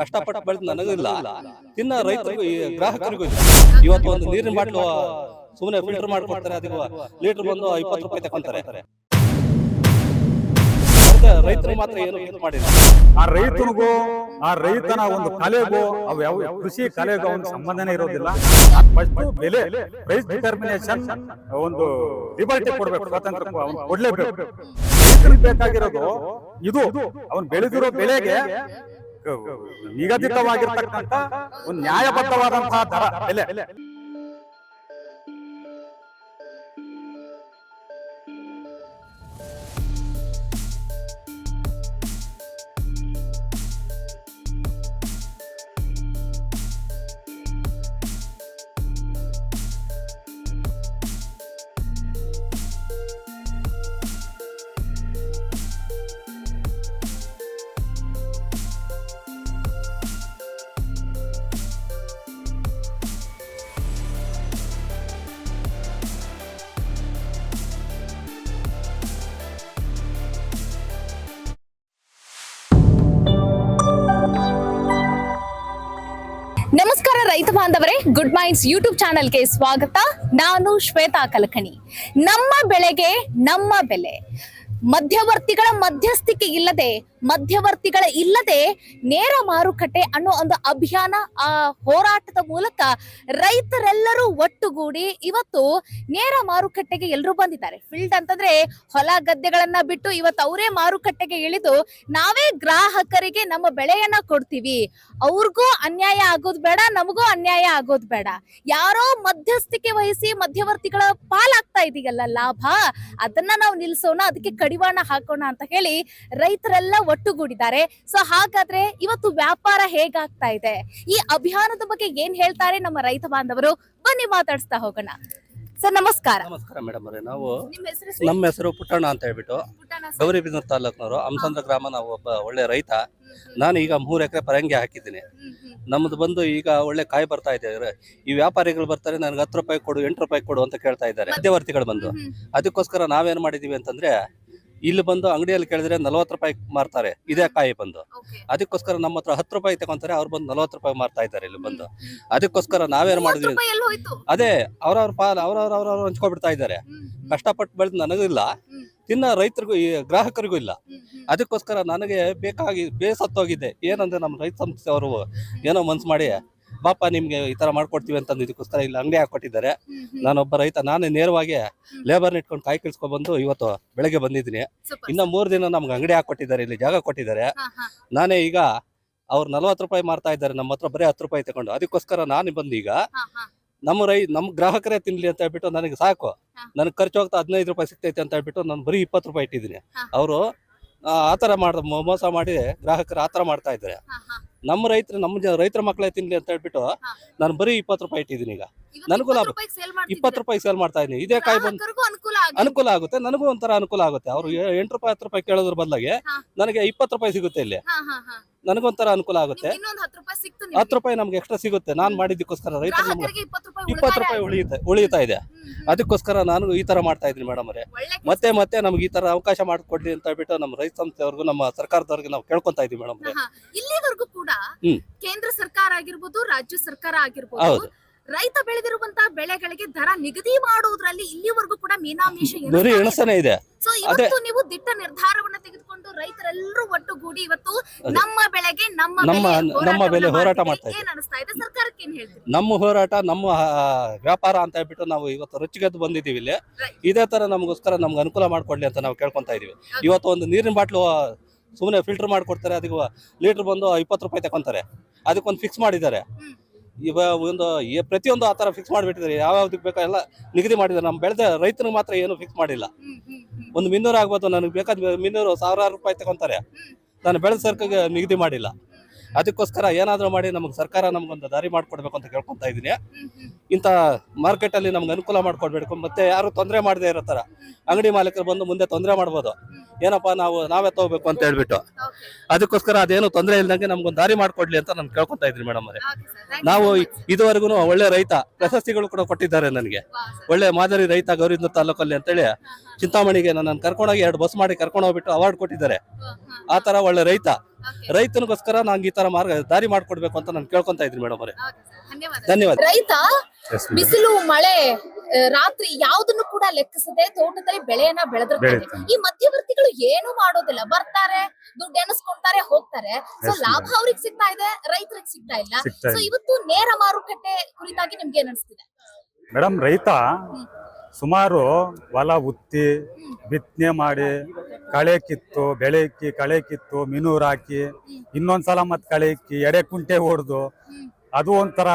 ಕಷ್ಟಪಟ್ಟು ಬೆಳೆದು ನನಗಿಲ್ಲ. ತಿನ್ನ ರೈತರಿಗೂ ಈ ಗ್ರಾಹಕರಿಗೂ ಇವತ್ತು ಒಂದು ನೀರಿನ ಬಾಟ್ಲು ಸುಮ್ಮನೆ ಫಿಲ್ಟರ್ ಮಾಡ್ಕೊಡ್ತಾರೆ ಅದಕ್ಕೆ ಲೀಟರ್ ಬಂದು ಇಪ್ಪತ್ತು ರೂಪಾಯಿ ತಗೊಂತಾರೆ ರೈತರು ಮಾತ್ರ ಏನು ಮಾಡಿಲ್ಲ. ಆ ರೈತನಿಗೂ ಆ ರೈತನ ಒಂದು ಕಲೆಗೂ ಅವು ಯಾವ ಕೃಷಿ ಕಲೆಗೂ ಒಂದು ಸಂಬಂಧನೇ ಇರೋದಿಲ್ಲ. ಬೆಲೆ ಪ್ರೈಸ್ ಡಿಟರ್ಮಿನೇಷನ್ ಒಂದು ಲಿಬರ್ಟಿ ಕೊಡ್ಬೇಕು ಸ್ವಾತಂತ್ರ್ಯ ಕೊಡ್ಲೇಬೇಕು. ಬೇಕಾಗಿರೋದು ಇದು. ಅವನು ಬೆಳೆದಿರೋ ಬೆಳೆಗೆ ನಿಗದಿತವಾಗಿರ್ತಕ್ಕಂಥ ಒಂದು ನ್ಯಾಯಬದ್ಧವಾದಂತಹ ದರ ಬೆಲೆ ನಮಸ್ಕಾರ ರೈತ ಬಾಂಧವರೇ ಗುಡ್ ಮೈಂಡ್ಸ್ ಯೂಟ್ಯೂಬ್ ಚಾನೆಲ್ಗೆ ಸ್ವಾಗತ. ನಾನು ಶ್ವೇತಾ ಕಲಕಣಿ. ನಮ್ಮ ಬೆಳೆಗೆ ನಮ್ಮ ಬೆಲೆ. ಮಧ್ಯವರ್ತಿಗಳ ಮಧ್ಯಸ್ಥಿಕೆ ಇಲ್ಲದೆ ಮಧ್ಯವರ್ತಿಗಳ ಇಲ್ಲದೆ ನೇರ ಮಾರುಕಟ್ಟೆ ಅನ್ನೋ ಒಂದು ಅಭಿಯಾನ ಆ ಹೋರಾಟದ ಮೂಲಕ ರೈತರೆಲ್ಲರೂ ಒಟ್ಟುಗೂಡಿ ಇವತ್ತು ನೇರ ಮಾರುಕಟ್ಟೆಗೆ ಎಲ್ಲರೂ ಬಂದಿದ್ದಾರೆ. ಫೀಲ್ಡ್ ಅಂತಂದ್ರೆ ಹೊಲ ಗದ್ದೆಗಳನ್ನ ಬಿಟ್ಟು ಇವತ್ತು ಅವರೇ ಮಾರುಕಟ್ಟೆಗೆ ಇಳಿದು ನಾವೇ ಗ್ರಾಹಕರಿಗೆ ನಮ್ಮ ಬೆಳೆಯನ್ನ ಕೊಡ್ತೀವಿ. ಅವ್ರಿಗೂ ಅನ್ಯಾಯ ಆಗೋದು ಬೇಡ, ನಮಗೂ ಅನ್ಯಾಯ ಆಗೋದು ಬೇಡ. ಯಾರೋ ಮಧ್ಯಸ್ಥಿಕೆ ವಹಿಸಿ ಮಧ್ಯವರ್ತಿಗಳ ಪಾಲಾಗ್ತಾ ಇದೀಯಲ್ಲ ಲಾಭ, ಅದನ್ನ ನಾವು ನಿಲ್ಲಿಸೋಣ ಅದಕ್ಕೆ ಕಡಿವಾಣ ಹಾಕೋಣ ಅಂತ ಹೇಳಿ ರೈತರೆಲ್ಲ ಒಟ್ಟುಗೂಡಿದ್ದಾರೆ. ಸೊ ಹಾಗಾದ್ರೆ ಇವತ್ತು ವ್ಯಾಪಾರ ಹೇಗಾಗ್ತಾ ಇದೆ? ಈ ಅಭಿಯಾನದ ಬಗ್ಗೆ ಏನ್ ಹೇಳ್ತಾರೆ ನಮ್ಮ ರೈತ ಬಾಂಧವರು? ಬನ್ನಿ ಮಾತಾಡಿಸ್ತಾ ಹೋಗೋಣ. ಸರ್ ನಮಸ್ಕಾರ. ನಮಸ್ಕಾರ ಮೇಡಮ್ ಅವರೇ. ನಾವು ನಮ್ಮ ಹೆಸರು ಪುಟ್ಟಣ್ಣ ಅಂತ ಹೇಳ್ಬಿಟ್ಟು ಗೌರಿಬಿದನೂರು ತಾಲೂಕ್ನವರು. ಅಮಸಂದ್ರ ಗ್ರಾಮ ನಾವು ಒಬ್ಬ ಒಳ್ಳೆ ರೈತ. ನಾನು ಈಗ ಮೂರು ಎಕರೆ ಪರಂಗಿ ಹಾಕಿದ್ದೀನಿ. ನಮ್ದು ಬಂದು ಈಗ ಒಳ್ಳೆ ಕಾಯಿ ಬರ್ತಾ ಇದೆ. ಈ ವ್ಯಾಪಾರಿಗಳು ಬರ್ತಾರೆ ನನಗೆ ಹತ್ತು ರೂಪಾಯಿ ಕೊಡು ಎಂಟು ರೂಪಾಯಿ ಕೊಡು ಅಂತ ಕೇಳ್ತಾ ಇದ್ದಾರೆ. ಮಧ್ಯವರ್ತಿಗಳು ಬಂದು. ಅದಕ್ಕೋಸ್ಕರ ನಾವೇನು ಮಾಡಿದೀವಿ ಅಂತಂದ್ರೆ ಇಲ್ಲಿ ಬಂದು ಅಂಗಡಿಯಲ್ಲಿ ಕೇಳಿದ್ರೆ ನಲವತ್ತು ರೂಪಾಯಿ ಮಾರ್ತಾರೆ ಇದೇ ಕಾಯಿ ಬಂದು. ಅದಕ್ಕೋಸ್ಕರ ನಮ್ಮ ಹತ್ರ ಹತ್ತು ರೂಪಾಯಿ ತಗೊಂತಾರೆ ಅವ್ರು ಬಂದು ನಲವತ್ತು ರೂಪಾಯಿ ಮಾರ್ತಾ ಇದ್ದಾರೆ ಇಲ್ಲಿ ಬಂದು. ಅದಕ್ಕೋಸ್ಕರ ನಾವೇನು ಮಾಡಿದ್ವಿ? ಅದೇ ಅವ್ರವ್ರ ಪಾಲ್ ಅವ್ರವ್ರ ಅವ್ರವ್ರು ಹಂಚ್ಕೊಬಿಡ್ತಾ ಇದ್ದಾರೆ. ಕಷ್ಟಪಟ್ಟು ಬೆಳೆದು ನನಗೂ ಇಲ್ಲ ತಿನ್ನ ರೈತರಿಗೂ ಈ ಗ್ರಾಹಕರಿಗೂ ಇಲ್ಲ. ಅದಕ್ಕೋಸ್ಕರ ನನಗೆ ಬೇಕಾಗಿ ಬೇಸತ್ತೋಗಿದ್ದೆ ಏನಂದ್ರೆ ನಮ್ಮ ರೈತ ಸಂಸ್ಥೆ ಅವರು ಏನೋ ಮನ್ಸು ಮಾಡಿ ಬಾಪ ನಿಮ್ಗೆ ಈ ತರ ಮಾಡ್ಕೊಡ್ತೀವಿ ಅಂತಂದು ಇದಕ್ಕೋಸ್ಕರ ಇಲ್ಲಿ ಅಂಗಡಿ ಹಾಕೊಟ್ಟಿದ್ದಾರೆ. ನಾನೊಬ್ಬ ರೈತ ನಾನೇ ನೇರವಾಗಿ ಲೇಬರ್ ಇಟ್ಕೊಂಡು ಕಾಯಿ ಕಿಳ್ಸ್ಕೊಂಡ್ ಬಂದು ಇವತ್ತು ಬೆಳಗ್ಗೆ ಬಂದಿದ್ದೀನಿ. ಇನ್ನ ಮೂರ್ ದಿನ ನಮ್ಗೆ ಅಂಗಡಿ ಹಾಕೊಟ್ಟಿದ್ದಾರೆ ಇಲ್ಲಿ ಜಾಗ ಕೊಟ್ಟಿದ್ದಾರೆ. ನಾನೇ ಈಗ ಅವ್ರು ನಲ್ವತ್ತು ರೂಪಾಯಿ ಮಾರ್ತಾ ಇದ್ದಾರೆ ನಮ್ಮ ಹತ್ರ ಬರೀ ಹತ್ತು ರೂಪಾಯಿ ತಗೊಂಡು. ಅದಕ್ಕೋಸ್ಕರ ನಾನು ಬಂದು ಈಗ ನಮ್ಮ ರೈ ನಮ್ಮ ಗ್ರಾಹಕರೇ ತಿನ್ಲಿ ಅಂತ ಹೇಳ್ಬಿಟ್ಟು ನನಗೆ ಸಾಕು. ನನಗೆ ಖರ್ಚು ಹೋಗ್ತಾ ಹದಿನೈದು ರೂಪಾಯಿ ಸಿಗ್ತೈತೆ ಅಂತ ಹೇಳ್ಬಿಟ್ಟು ನಾನು ಬರೀ ಇಪ್ಪತ್ತು ರೂಪಾಯಿ ಇಟ್ಟಿದ್ದೀನಿ. ಅವರು ಅವರು ಆತರ ಮಾಡ ಮೋಸ ಮಾಡಿ ಗ್ರಾಹಕರು ಆತರ ಮಾಡ್ತಾ ಇದ್ದಾರೆ. ನಮ್ಮ ರೈತರು ನಮ್ಮ ರೈತರ ಮಕ್ಕಳೇ ತಿನ್ಲಿ ಅಂತ ಹೇಳ್ಬಿಟ್ಟು. ನಾನು ಬರೀ ಇಪ್ಪತ್ತು ರೂಪಾಯಿ ಇಟ್ಟಿದ್ದೀನಿ ಈಗ ನನಗೂ ಲಾಭ. ಇಪ್ಪತ್ತು ರೂಪಾಯಿ ಸೇಲ್ ಮಾಡ್ತಾ ಇದ್ದೀನಿ. ಇದೇ ಕಾಯಿ ಬಂದು ಅನುಕೂಲ ಆಗುತ್ತೆ. ನನಗೂ ಒಂಥರ ಅನುಕೂಲ ಆಗುತ್ತೆ. ಅವ್ರು ಎಂಟು ರೂಪಾಯಿ ಹತ್ತು ರೂಪಾಯಿ ಕೇಳೋದ್ರ ಬದಲಾಗಿ ನನಗೆ ಇಪ್ಪತ್ತು ರೂಪಾಯಿ ಸಿಗುತ್ತೆ ಇಲ್ಲಿ. ನನಗೊಂಥರ ಅನುಕೂಲ ಆಗುತ್ತೆ. ಹತ್ತು ರೂಪಾಯಿ ನಮ್ಗೆ. ಎಕ್ಸ್ಟ್ರಾ ಸಿಗುತ್ತೆ. ನಾನು ಮಾಡಿದ್ದಕ್ಕೋಸ್ಕರ ರೈತರು ನಮ್ಗೆ ಇಪ್ಪತ್ತು ರೂಪಾಯಿ ಉಳಿಯುತ್ತೆ ಉಳಿಯುತ್ತಾ ಇದೆ. ಅದಕ್ಕೋಸ್ಕರ ನಾನು ಈ ತರ ಮಾಡ್ತಾ ಇದ್ದೀನಿ ಮೇಡಮ್ ಅವರೇ. ಮತ್ತೆ ಮತ್ತೆ ನಮ್ಗೆ ಈ ತರ ಅವಕಾಶ ಮಾಡಿಕೊಡ್ರಿ ಅಂತ ಹೇಳ್ಬಿಟ್ಟು ನಮ್ಮ ರೈತ ಸಂಸ್ಥೆವರೆಗೂ ನಮ್ಮ ಸರ್ಕಾರದವ್ರಿಗೆ ನಾವು ಕೇಳ್ಕೊತಾ ಇದೀವಿ ಮೇಡಮ್ ಇಲ್ಲಿವರೆಗೂ ಕೂಡ. ಕೇಂದ್ರ ಸರ್ಕಾರ ಆಗಿರ್ಬೋದು ರಾಜ್ಯ ಸರ್ಕಾರ ಆಗಿರ್ಬೋದು ಹೌದು. ರೈತ ಬೆಳೆದಿರುವಂತ ಬೆಳೆಗಳಿಗೆ ದರ ನಿಗದಿ ಮಾಡುವುದರಲ್ಲಿ ಇಲ್ಲಿವರೆಗೂ ಕೂಡ ಮೀನಾಮೀಷ ಇದೆ. ಸೊ ಇವತ್ತು ನೀವು ದಿಟ್ಟ ನಿರ್ಧಾರವನ್ನ ತೆಗೆದುಕೊಂಡು ರೈತರೆಲ್ಲರೂ ಒಟ್ಟುಗೂಡಿ ಇವತ್ತು ನಮ್ಮ ಬೆಳೆಗೆ ನಮ್ಮ ನಮ್ಮ- ಬೆಲೆ ಹೋರಾಟ. ಮಾಡ್ತಾ ಏನ್ ಅನಿಸ್ತಾ ಇದೆ? ಸರ್ಕಾರಕ್ಕೆ ಏನ್ ಹೇಳ್ತೀವಿ ನಮ್ಮ ಹೋರಾಟ ನಮ್ಮ ವ್ಯಾಪಾರ ಅಂತ ಹೇಳ್ಬಿಟ್ಟು ನಾವು ಇವತ್ತು ರುಚಿಗೆದ್ದು ಬಂದಿದ್ದೀವಿ ಇಲ್ಲಿ. ಇದೇ ತರ ನಮಗೋಸ್ಕರ ನಮ್ಗೆ ಅನುಕೂಲ ಮಾಡ್ಕೊಡ್ಲಿ ಅಂತ ನಾವು ಕೇಳ್ಕೊಂತಾ ಇದೀವಿ. ಇವತ್ತು ಒಂದು ನೀರಿನ ಬಾಟ್ಲು ಸುಮ್ಮನೆ ಫಿಲ್ಟರ್ ಮಾಡ್ಕೊಡ್ತಾರೆ ಅದಕ್ಕೆ ಲೀಟರ್ ಬಂದು ಇಪ್ಪತ್ತು ರೂಪಾಯಿ ತಗೊಂತಾರೆ ಅದಕ್ಕೊಂದು ಫಿಕ್ಸ್ ಮಾಡಿದ್ದಾರೆ. ಇವ ಒಂದು ಪ್ರತಿಯೊಂದು ಆ ತರ ಫಿಕ್ಸ್ ಮಾಡಿಬಿಟ್ಟಿದ್ದಾರೆ ಯಾವ್ಯಾವ್ದಕ್ಕೆ ಬೇಕೋ ಎಲ್ಲ ನಿಗದಿ ಮಾಡಿದ್ದಾರೆ ನಮ್ಮ ಬೆಳೆದ ರೈತನಿಗೆ ಮಾತ್ರ ಏನು ಫಿಕ್ಸ್ ಮಾಡಿಲ್ಲ. ಒಂದು ಮಿನ್ನೂರು ಆಗ್ಬೋದು. ನನಗೆ ಬೇಕಾದ ಮಿನ್ನೂರು ಸಾವಿರಾರು ರೂಪಾಯಿ ತಗೊಂತಾರೆ. ನಾನು ಬೆಳೆದ ಸರ್ಕಾರ ನಿಗದಿ ಮಾಡಿಲ್ಲ. ಅದಕ್ಕೋಸ್ಕರ ಏನಾದರೂ ಮಾಡಿ ನಮ್ಗೆ ಸರ್ಕಾರ ನಮ್ಗೊಂದು ದಾರಿ ಮಾಡ್ಕೊಡ್ಬೇಕು ಅಂತ ಕೇಳ್ಕೊಂತಾ ಇದ್ದೀನಿ. ಇಂಥ ಮಾರ್ಕೆಟಲ್ಲಿ ನಮ್ಗೆ ಅನುಕೂಲ ಮಾಡ್ಕೊಡ್ಬೇಕು. ಮತ್ತೆ ಯಾರು ತೊಂದರೆ ಮಾಡದೇ ಇರೋ ಥರ ಅಂಗಡಿ ಮಾಲೀಕರು ಬಂದು ಮುಂದೆ ತೊಂದರೆ ಮಾಡ್ಬೋದು. ಏನಪ್ಪ ನಾವು ನಾವೇ ತಗೋಬೇಕು ಅಂತ ಹೇಳ್ಬಿಟ್ಟು. ಅದಕ್ಕೋಸ್ಕರ ಅದೇನು ತೊಂದರೆ ಇಲ್ದಂಗೆ ನಮ್ಗೊಂದು ದಾರಿ ಮಾಡ್ಕೊಡ್ಲಿ ಅಂತ ನಾನು ಕೇಳ್ಕೊತಾ ಇದ್ದೀನಿ ಮೇಡಮ್ ಅವರೇ. ನಾವು ಇದುವರೆಗೂ ಒಳ್ಳೆ ರೈತ ಪ್ರಶಸ್ತಿಗಳು ಕೂಡ ಕೊಟ್ಟಿದ್ದಾರೆ ನನಗೆ. ಒಳ್ಳೆ ಮಾದರಿ ರೈತ ಗೌರಿಂದ ತಾಲೂಕಲ್ಲಿ ಅಂತೇಳಿ ಚಿಂತಾಮಣಿಗೆ ನನ್ನ ಕರ್ಕೊಂಡೋಗಿ ಎರಡು ಬಸ್ ಮಾಡಿ ಕರ್ಕೊಂಡು ಹೋಗ್ಬಿಟ್ಟು ಅವಾರ್ಡ್ ಕೊಟ್ಟಿದ್ದಾರೆ. ಆ ತರ ಒಳ್ಳೆ ರೈತ. ರೈತನಿಗೋಸ್ಕರ ನಂಗೆ ಈ ತರ ಮಾರ್ಗ ದಾರಿ ಮಾಡ್ಕೊಡ್ಬೇಕು ಅಂತ ನಾನು ಕೇಳ್ಕೊಂತ ಇದ್ರಿ ಮೇಡಮ್ ಅವರೇ. ಧನ್ಯವಾದ ಧನ್ಯವಾದ. ರೈತ ಬಿಸಿಲು ಮಳೆ ರಾತ್ರಿ ಯಾವ್ದನ್ನು ಕೂಡ ಲೆಕ್ಕಿಸದೆ ತೋಟದಲ್ಲಿ ಬೆಳೆಯನ್ನ ಬೆಳೆದಿರ್ತಾರೆ. ಈ ಮಧ್ಯವರ್ತಿಗಳು ಏನು ಮಾಡೋದಿಲ್ಲ. ಬರ್ತಾರೆ ದುಡ್ಡು ಎನಿಸ್ಕೊಂತಾರೆ ಹೋಗ್ತಾರೆ. ಸೊ ಲಾಭ ಅವ್ರಿಗ್ ಸಿಗ್ತಾ ಇದೆ ರೈತರಿಗೆ ಸಿಗ್ತಾ ಇಲ್ಲ. ಸೊ ಇವತ್ತು ನೇರ ಮಾರುಕಟ್ಟೆ ಕುರಿತಾಗಿ ನಿಮ್ಗೆ ಏನ್ ಅನಿಸ್ತಿದೆ? ಮೇಡಮ್ ರೈತ ಸುಮಾರು ಹೊಲ ಉತ್ತಿ, ಬಿತ್ತನೆ ಮಾಡಿ, ಕಳೆ ಕಿತ್ತು, ಬೆಳೆ ಇಕ್ಕಿ ಕಳೆ ಕಿತ್ತು, ಮಿನೂರ್ ಹಾಕಿ, ಇನ್ನೊಂದ್ಸಲ ಮತ್ತೆ ಕಳೆ ಇಕ್ಕಿ, ಎಡೆ ಕುಂಟೆ ಹೊಡೆದು ಅದು ಒಂಥರ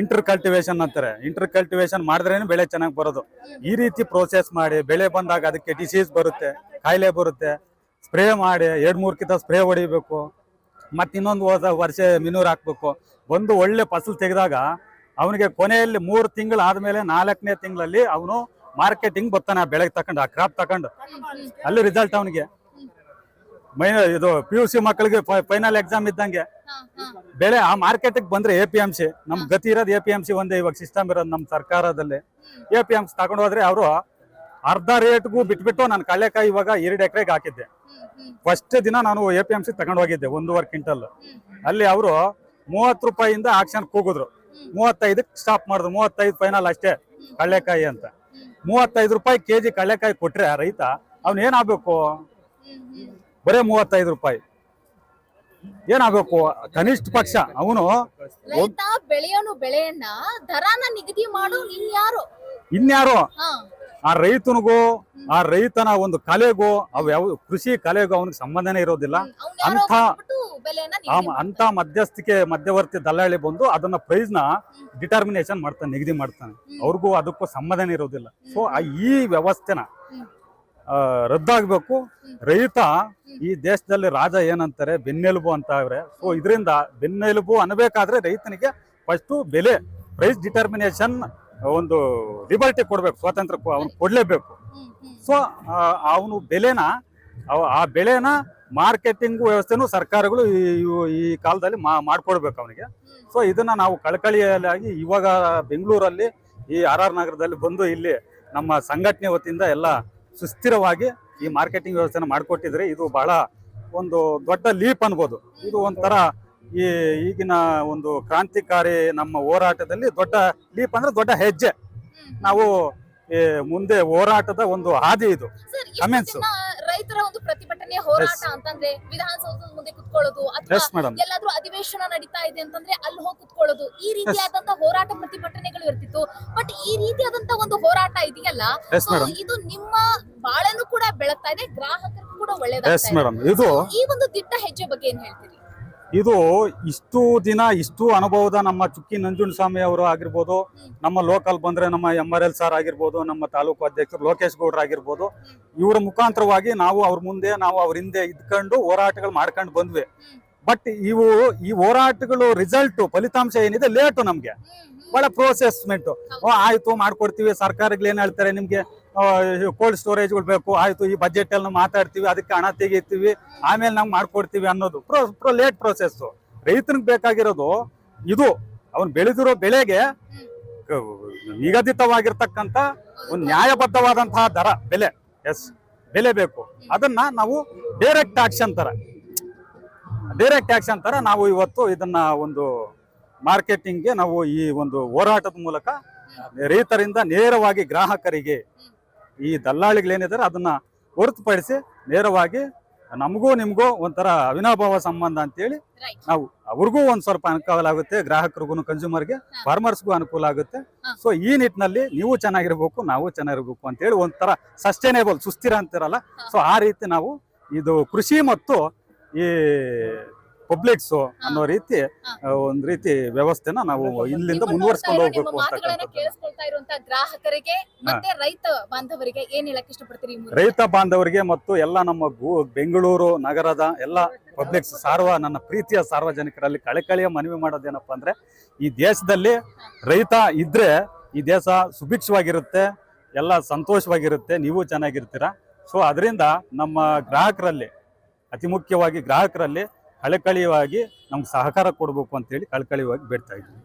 ಇಂಟರ್ ಕಲ್ಟಿವೇಶನ್ ಅಂತಾರೆ. ಇಂಟರ್ ಕಲ್ಟಿವೇಶನ್ ಮಾಡಿದ್ರೇನೆ ಬೆಳೆ ಚೆನ್ನಾಗಿ ಬರೋದು. ಈ ರೀತಿ ಪ್ರೋಸೆಸ್ ಮಾಡಿ, ಬೆಳೆ ಬಂದಾಗ ಅದಕ್ಕೆ ಡಿಸೀಸ್ ಬರುತ್ತೆ, ಕಾಯಿಲೆ ಬರುತ್ತೆ ಸ್ಪ್ರೇ ಮಾಡಿ, ಎರಡು ಮೂರು ಕಿತ ಸ್ಪ್ರೇ ಹೊಡಿಬೇಕು, ಮತ್ತೆ ಇನ್ನೊಂದು ವರ್ಷ ಮಿನೂರು ಹಾಕ್ಬೇಕು. ಒಂದು ಒಳ್ಳೆ ಫಸಲು ತೆಗೆದಾಗ ಅವನಿಗೆ ಕೊನೆಯಲ್ಲಿ ಮೂರು ತಿಂಗಳು ಆದ್ಮೇಲೆ ನಾಲ್ಕನೇ ತಿಂಗಳಲ್ಲಿ ಅವನು ಮಾರ್ಕೆಟಿಂಗ್ ಬರ್ತಾನೆ ಆ ಬೆಳೆಗೆ ತಕೊಂಡು, ಆ ಕ್ರಾಪ್ ತಕೊಂಡು. ಅಲ್ಲಿ ರಿಸಲ್ಟ್ ಅವನಿಗೆ. ಮೈ, ಇದು ಪಿ ಯು ಸಿ ಮಕ್ಕಳಿಗೆ ಫೈನಲ್ ಎಕ್ಸಾಮ್ ಇದ್ದಂಗೆ. ಬೆಳೆ ಆ ಮಾರ್ಕೆಟಿಗೆ ಬಂದ್ರೆ ಎ ಪಿ ಎಂ ಸಿ ನಮ್ ಗತಿ ಇರೋದು ಎ ಪಿ ಎಂ ಸಿ ಒಂದೇ ಇವಾಗ ಸಿಸ್ಟಮ್ ಇರೋದು ನಮ್ಮ ಸರ್ಕಾರದಲ್ಲಿ. ಎ ಪಿ ಎಂ ಸಿ ತಗೊಂಡು ಹೋದ್ರೆ ಅವರು ಅರ್ಧ ರೇಟ್ಗೂ ಬಿಟ್ಬಿಟ್ಟು ನಾನು ಕಳ್ಳೆಕಾಯಿ ಇವಾಗ ಎರಡು ಎಕರೆಗೆ ಹಾಕಿದ್ದೆ. ಫಸ್ಟ್ ದಿನ ನಾನು ಎ ಪಿ ಎಂ ಸಿ ತಗೊಂಡು ಹೋಗಿದ್ದೆ, ಒಂದೂವರೆ ಕ್ವಿಂಟಲ್. ಅಲ್ಲಿ ಅವರು ಮೂವತ್ತು ರೂಪಾಯಿಂದ ಆಕ್ಷನ್ ಕೂಗಿದ್ರು. ಮೂವತ್ತೈದಕ್ಕೆ ಸ್ಟಾಪ್ ಮಾಡಿದ್ರು ಮೂವತ್ತೈದು ಫೈನಲ್ ಅಷ್ಟೇ ಕಡಲೆಕಾಯಿ ಅಂತ. ಮೂವತ್ತೈದು ರೂಪಾಯಿ ಕೆಜಿ ಕಡಲೆಕಾಯಿ ಕೊಟ್ರೆ ರೈತ ಅವ್ನ ಏನಾಗಬೇಕು ಬರೇ ಮೂವತ್ತೈದು ರೂಪಾಯಿ. ಏನಾಗಬೇಕು ಕನಿಷ್ಠ ಪಕ್ಷ ಅವನು ಬೆಳೆಯೋನು ಬೆಳೆಯನ್ನ ದರಾನ ನಿಗದಿ ಮಾಡು ಇನ್ಯಾರು? ಇನ್ಯಾರು? ಆ ರೈತನಿಗೂ ಆ ರೈತನ ಒಂದು ಕಲೆಗೂ ಅವ್ ಯಾವ ಕೃಷಿ ಕಲೆಗೂ ಅವನಿಗೆ ಸಂಬಂಧನೇ ಇರೋದಿಲ್ಲ. ಅಂತ ಅಂತ ಮಧ್ಯಸ್ಥಿಕೆ ಮಧ್ಯವರ್ತಿ ದಲ್ಲಾಳಿ ಬಂದು ಅದನ್ನ ಪ್ರೈಸ್ನ ಡಿಟರ್ಮಿನೇಷನ್ ಮಾಡ್ತಾನೆ ನಿಗದಿ ಮಾಡ್ತಾನೆ. ಅವ್ರಿಗೂ ಅದಕ್ಕೂ ಸಂಬಂಧನೇ ಇರೋದಿಲ್ಲ. ಸೊ ಈ ವ್ಯವಸ್ಥೆನ ರದ್ದಾಗಬೇಕು. ರದ್ದಾಗ್ಬೇಕು ರೈತ ಈ ದೇಶದಲ್ಲಿ ರಾಜ ಏನಂತಾರೆ ಬೆನ್ನೆಲುಬು ಅಂತ ಅವ್ರೆ ಸೊ ಇದರಿಂದ ಬೆನ್ನೆಲುಬು ಅನ್ಬೇಕಾದ್ರೆ ರೈತನಿಗೆ ಫಸ್ಟು ಬೆಲೆ ಪ್ರೈಸ್ ಡಿಟರ್ಮಿನೇಷನ್ ಒಂದು ಲಿಬರ್ಟಿ ಕೊಡಬೇಕು, ಸ್ವಾತಂತ್ರ್ಯ ಅವ್ನು ಕೊಡಲೇಬೇಕು. ಸೊ ಅವನು ಬೆಲೆನ ಆ ಬೆಳೆನ ಮಾರ್ಕೆಟಿಂಗ್ ವ್ಯವಸ್ಥೆನೂ ಸರ್ಕಾರಗಳು ಈ- ಕಾಲದಲ್ಲಿ ಮಾಡ್ಕೊಡ್ಬೇಕು ಅವನಿಗೆ ಸೊ ಇದನ್ನ ನಾವು ಕಳಕಳಿಯಾಗಿ ಇವಾಗ ಬೆಂಗಳೂರಲ್ಲಿ ಈ ಆರ್ ಆರ್ ನಗರದಲ್ಲಿ ಬಂದು ಇಲ್ಲಿ ನಮ್ಮ ಸಂಘಟನೆ ವತಿಯಿಂದ ಎಲ್ಲ ಸುಸ್ಥಿರವಾಗಿ ಈ ಮಾರ್ಕೆಟಿಂಗ್ ವ್ಯವಸ್ಥೆನ ಮಾಡಿಕೊಟ್ಟಿದ್ರೆ ಇದು ಬಹಳ ಒಂದು ದೊಡ್ಡ ಲೀಪ್ ಅನ್ಬೋದು ಇದು ಒಂಥರ ಈ ಈಗಿನ ಒಂದು ಕ್ರಾಂತಿಕಾರಿ ನಮ್ಮ ಹೋರಾಟದಲ್ಲಿ ದೊಡ್ಡ ಲೀಪ್ ಅಂದ್ರೆ ದೊಡ್ಡ ಹೆಜ್ಜೆ. ನಾವು ಮುಂದೆ ಹೋರಾಟದ ಒಂದು ಹಾದಿ ಇದು. ಸರ್ ದಿನ ರೈತರ ಒಂದು ಪ್ರತಿಭಟನೆ ಹೋರಾಟ ಅಂತಂದ್ರೆ ವಿಧಾನಸೌಧದ ಮುಂದೆ ಕುತ್ಕೊಳ್ಳೋದು ಅಥವಾ ಎಲ್ಲಾದ್ರೂ ಅಧಿವೇಶನ ನಡೀತಾ ಇದೆ ಅಂತಂದ್ರೆ ಅಲ್ಲಿ ಹೋಗಿ ಕುತ್ಕೊಳ್ಳೋದು. ಈ ರೀತಿಯಾದಂತ ಹೋರಾಟ ಪ್ರತಿಭಟನೆಗಳು ಇರ್ತಿತ್ತು. ಬಟ್ ಈ ರೀತಿಯಾದಂತ ಒಂದು ಹೋರಾಟ ಇದೆಯಲ್ಲ? ಇದು ನಿಮ್ಮ ಬಾಳನ್ನು ಕೂಡ ಬೆಳಗ್ತಾ ಇದೆ ಗ್ರಾಹಕರಿಗೂ ಕೂಡ ಎಸ್ ಒಳ್ಳೇದಾಗ್ತಾ ಇದು ಈ ಒಂದು ದಿಟ್ಟ ಹೆಜ್ಜೆ ಬಗ್ಗೆ ಏನ್ ಹೇಳ್ತೀರಿ? ಇದು ಇಷ್ಟು ದಿನ ಇಷ್ಟು ಅನುಭವದ ನಮ್ಮ ಚುಕ್ಕಿ ನಂಜುಂಡಸ್ವಾಮಿ ಅವರು ಆಗಿರ್ಬೋದು ನಮ್ಮ ಲೋಕಲ್ ಬಂದ್ರೆ ನಮ್ಮ ಎಂ ಆರ್ ಎಲ್ ಸರ್ ಆಗಿರ್ಬೋದು ನಮ್ಮ ತಾಲೂಕು ಅಧ್ಯಕ್ಷರು ಲೋಕೇಶ್ ಗೌಡ್ರು ಆಗಿರ್ಬೋದು ಇವರ ಮುಖಾಂತರವಾಗಿ ನಾವು ಅವ್ರ ಮುಂದೆ ನಾವು ಅವ್ರ ಹಿಂದೆ ಇದ್ಕೊಂಡು ಹೋರಾಟಗಳು ಮಾಡ್ಕೊಂಡು ಬಂದ್ವಿ. ಬಟ್ ಇವು ಈ ಹೋರಾಟಗಳು ರಿಸಲ್ಟ್ ಫಲಿತಾಂಶ ಏನಿದೆ ಲೇಟು ನಮ್ಗೆ. ಬಹಳ ಪ್ರೋಸೆಸ್ಮೆಂಟ್ ಆಯ್ತು, ಮಾಡ್ಕೊಡ್ತೀವಿ. ಸರ್ಕಾರಗಳು ಏನ್ ಹೇಳ್ತಾರೆ ನಿಮ್ಗೆ? ಕೋಲ್ಡ್ ಸ್ಟೋರೇಜ್ಗಳು ಬೇಕು. ಆಯ್ತು, ಈ ಬಜೆಟ್ ಅಲ್ಲಿ ನಾವು ಮಾತಾಡ್ತೀವಿ. ಅದಕ್ಕೆ ಹಣ ತೆಗಿತೀವಿ. ಆಮೇಲೆ ನಾವು ಮಾಡ್ಕೊಡ್ತೀವಿ ಅನ್ನೋದು. ಪ್ರೋ ಪ್ರೋ ಲೇಟ್ ಪ್ರೋಸೆಸ್ ರೈತನಿಗೆ ಬೇಕಾಗಿರೋದು ಇದು. ಅವನ್ ಬೆಳೆದಿರೋ ಬೆಳೆಗೆ ನಿಗದಿತವಾಗಿರ್ತಕ್ಕಂಥ ಒಂದು ನ್ಯಾಯಬದ್ಧವಾದಂತಹ ದರ, ಬೆಲೆ. ಎಸ್, ಬೆಲೆ ಬೇಕು. ಅದನ್ನ ನಾವು ಡೈರೆಕ್ಟ್ ಆಕ್ಷನ್ ತರ. ಡೈರೆಕ್ಟ್ ಆಕ್ಷನ್ ತರ ನಾವು ಇವತ್ತು ಇದನ್ನ ಒಂದು ಮಾರ್ಕೆಟಿಂಗ್ಗೆ ನಾವು ಈ ಒಂದು ಹೋರಾಟದ ಮೂಲಕ ರೈತರಿಂದ ನೇರವಾಗಿ ಗ್ರಾಹಕರಿಗೆ ಈ ದಲ್ಲಾಳಿಗಳೇನಿದ್ದಾರೆ ಅದನ್ನ ಹೊರತುಪಡಿಸಿ ನೇರವಾಗಿ ನಮಗೂ ನಿಮಗೂ ಒಂಥರ ಅವಿನಾಭಾವ ಸಂಬಂಧ ಅಂತೇಳಿ ನಾವು ಅವ್ರಿಗೂ ಒಂದು ಸ್ವಲ್ಪ ಅನುಕೂಲ ಆಗುತ್ತೆ ಗ್ರಾಹಕರಿಗೂ ಕನ್ಸ್ಯೂಮರ್ಗೆ ಫಾರ್ಮರ್ಸ್ಗೂ ಅನುಕೂಲ ಆಗುತ್ತೆ. ಸೊ ಈ ನಿಟ್ಟಿನಲ್ಲಿ ನೀವು ಚೆನ್ನಾಗಿರ್ಬೇಕು ನಾವು ಚೆನ್ನಾಗಿರ್ಬೇಕು ಅಂತೇಳಿ ಒಂಥರ ಸಸ್ಟೈನೇಬಲ್ ಸುಸ್ಥಿರ ಅಂತಿರಲ್ಲ. ಸೊ ಆ ರೀತಿ ನಾವು ಇದು ಕೃಷಿ ಮತ್ತು ಈ ಪಬ್ಲಿಕ್ಸ್ ಅನ್ನೋ ರೀತಿ. ಒಂದ್ ರೀತಿ ವ್ಯವಸ್ಥೆನ ನಾವು ಇಲ್ಲಿಂದ ಮುಂದುವರಿಸಿಕೊಂಡು ಹೋಗ್ಬೇಕು ಇರುವಂತ ಗ್ರಾಹಕರಿಗೆ ಮತ್ತೆ ರೈತ ಬಾಂಧವರಿಗೆ ಏನ್ ಹೇಳಕ್ ಇಷ್ಟಪಡ್ತೀರಿ ರೈತ ಬಾಂಧವರಿಗೆ ಮತ್ತು ಎಲ್ಲ ನಮ್ಮ ಬೆಂಗಳೂರು ನಗರದ ಎಲ್ಲ ಪಬ್ಲಿಕ್ಸ್ ಸಾರ್ವ ನನ್ನ ಪ್ರೀತಿಯ ಸಾರ್ವಜನಿಕರಲ್ಲಿ ಕಳೆಕಳಿಯ ಮನವಿ ಮಾಡೋದೇನಪ್ಪ ಅಂದ್ರೆ ಈ ದೇಶದಲ್ಲಿ ರೈತ ಇದ್ರೆ ಈ ದೇಶ ಸುಭಿಕ್ಷವಾಗಿರುತ್ತೆ ಎಲ್ಲ ಸಂತೋಷವಾಗಿರುತ್ತೆ ನೀವು ಚೆನ್ನಾಗಿರ್ತೀರ. ಸೊ ಅದರಿಂದ ನಮ್ಮ ಗ್ರಾಹಕರಲ್ಲಿ ಅತಿ ಮುಖ್ಯವಾಗಿ ಗ್ರಾಹಕರಲ್ಲಿ ಕಳಕಳಿಯಾಗಿ ನಮ್ಗೆ ಸಹಕಾರ ಕೊಡಬೇಕು ಅಂತೇಳಿ ಕಳಕಳಿಯಾಗಿ ಬೇಡ್ತಾ ಇದ್ದೀನಿ